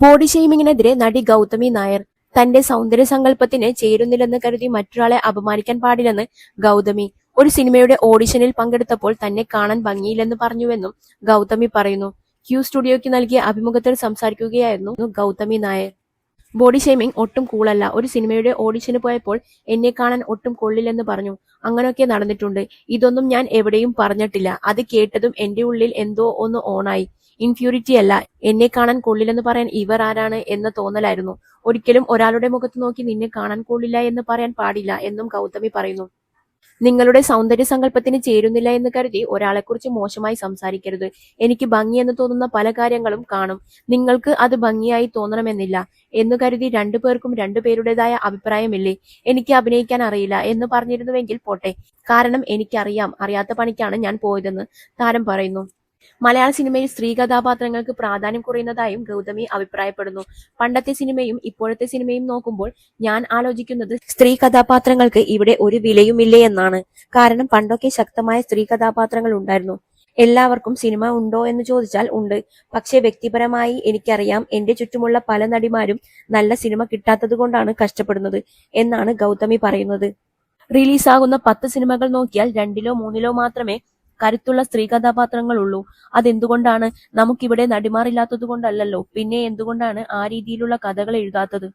Body ഷെയ്മിങ്ങിനെതിരെ നടി ഗൗതമി നായർ തന്റെ സൗന്ദര്യ സങ്കല്പത്തിന് ചേരുന്നില്ലെന്ന് കരുതി മറ്റൊരാളെ അപമാനിക്കാൻ പാടില്ലെന്ന് ഗൗതമി. ഒരു സിനിമയുടെ ഓഡിഷനിൽ പങ്കെടുത്തപ്പോൾ തന്നെ കാണാൻ ഭംഗിയില്ലെന്ന് പറഞ്ഞുവെന്നും ഗൗതമി പറയുന്നു. ക്യൂ സ്റ്റുഡിയോയ്ക്ക് നൽകിയ അഭിമുഖത്തിൽ സംസാരിക്കുകയായിരുന്നു ഗൗതമി നായർ. ബോഡി ഷെയ്മിങ് ഒട്ടും കൂളല്ല ഒരു സിനിമയുടെ ഓഡിഷന് പോയപ്പോൾ എന്നെ കാണാൻ ഒട്ടും കൊള്ളില്ലെന്ന് പറഞ്ഞു. അങ്ങനെയൊക്കെ നടന്നിട്ടുണ്ട്. ഇതൊന്നും ഞാൻ എവിടെയും പറഞ്ഞിട്ടില്ല. അത് കേട്ടതും എന്റെ ഉള്ളിൽ എന്തോ ഒന്ന് ഓണായി ഇൻഫ്യൂരിറ്റി അല്ല. എന്നെ കാണാൻ കൊള്ളില്ലെന്ന് പറയാൻ ഇവർ ആരാണ് എന്ന തോന്നലായിരുന്നു. ഒരിക്കലും ഒരാളുടെ മുഖത്ത് നോക്കി നിന്നെ കാണാൻ കൊള്ളില്ല എന്ന് പറയാൻ പാടില്ല എന്നും ഗൗതമി പറയുന്നു. നിങ്ങളുടെ സൗന്ദര്യ സങ്കല്പത്തിന് ചേരുന്നില്ല എന്ന് കരുതി ഒരാളെ കുറിച്ച് മോശമായി സംസാരിക്കരുത്. എനിക്ക് ഭംഗിയെന്ന് തോന്നുന്ന പല കാര്യങ്ങളും കാണും. നിങ്ങൾക്ക് അത് ഭംഗിയായി തോന്നണമെന്നില്ല എന്ന് കരുതി രണ്ടു പേർക്കും രണ്ടുപേരുടേതായ അഭിപ്രായമില്ലേ? എനിക്ക് അഭിനയിക്കാൻ അറിയില്ല എന്ന് പറഞ്ഞിരുന്നുവെങ്കിൽ പോട്ടെ. കാരണം എനിക്കറിയാം അറിയാത്ത പണിക്കാണ് ഞാൻ പോയതെന്ന് താരം പറയുന്നു. മലയാള സിനിമയിൽ സ്ത്രീ കഥാപാത്രങ്ങൾക്ക് പ്രാധാന്യം കുറയുന്നതായും ഗൗതമി അഭിപ്രായപ്പെടുന്നു. പണ്ടത്തെ സിനിമയും ഇപ്പോഴത്തെ സിനിമയും നോക്കുമ്പോൾ ഞാൻ ആലോചിക്കുന്നത് സ്ത്രീ കഥാപാത്രങ്ങൾക്ക് ഇവിടെ ഒരു വിലയുമില്ലേ എന്നാണ്. കാരണം പണ്ടൊക്കെ ശക്തമായ സ്ത്രീ കഥാപാത്രങ്ങൾ ഉണ്ടായിരുന്നു. എല്ലാവർക്കും സിനിമ ഉണ്ടോ എന്ന് ചോദിച്ചാൽ ഉണ്ട്. പക്ഷേ വ്യക്തിപരമായി എനിക്കറിയാം എന്റെ ചുറ്റുമുള്ള പല നടിമാരും നല്ല സിനിമ കിട്ടാത്തത് കൊണ്ടാണ് കഷ്ടപ്പെടുന്നത് എന്നാണ് ഗൗതമി പറയുന്നത്. റിലീസാകുന്ന പത്ത് സിനിമകൾ നോക്കിയാൽ രണ്ടിലോ മൂന്നിലോ മാത്രമേ കരുത്തുള്ള സ്ത്രീ കഥാപാത്രങ്ങളുള്ളൂ. അതെന്തുകൊണ്ടാണ് നമുക്കിവിടെ നടിമാറില്ലാത്തത് കൊണ്ടല്ലല്ലോ? പിന്നെ എന്തുകൊണ്ടാണ് ആ രീതിയിലുള്ള കഥകൾ എഴുതാത്തത്?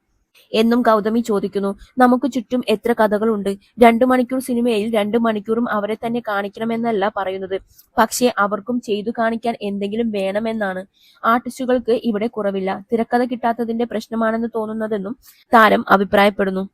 എന്നും ഗൗതമി ചോദിക്കുന്നു. നമുക്ക് ചുറ്റും എത്ര കഥകളുണ്ട്? രണ്ടു മണിക്കൂർ സിനിമയിൽ രണ്ടു മണിക്കൂറും അവരെ തന്നെ കാണിക്കണമെന്നല്ല പറയുന്നത്. പക്ഷേ അവർക്കും ചെയ്തു കാണിക്കാൻ എന്തെങ്കിലും വേണമെന്നാണ്. ആർട്ടിസ്റ്റുകൾക്ക് ഇവിടെ കുറവില്ല. തിരക്കഥ കിട്ടാത്തതിന്റെ പ്രശ്നമാണെന്ന് തോന്നുന്നതെന്നും താരം അഭിപ്രായപ്പെടുന്നു.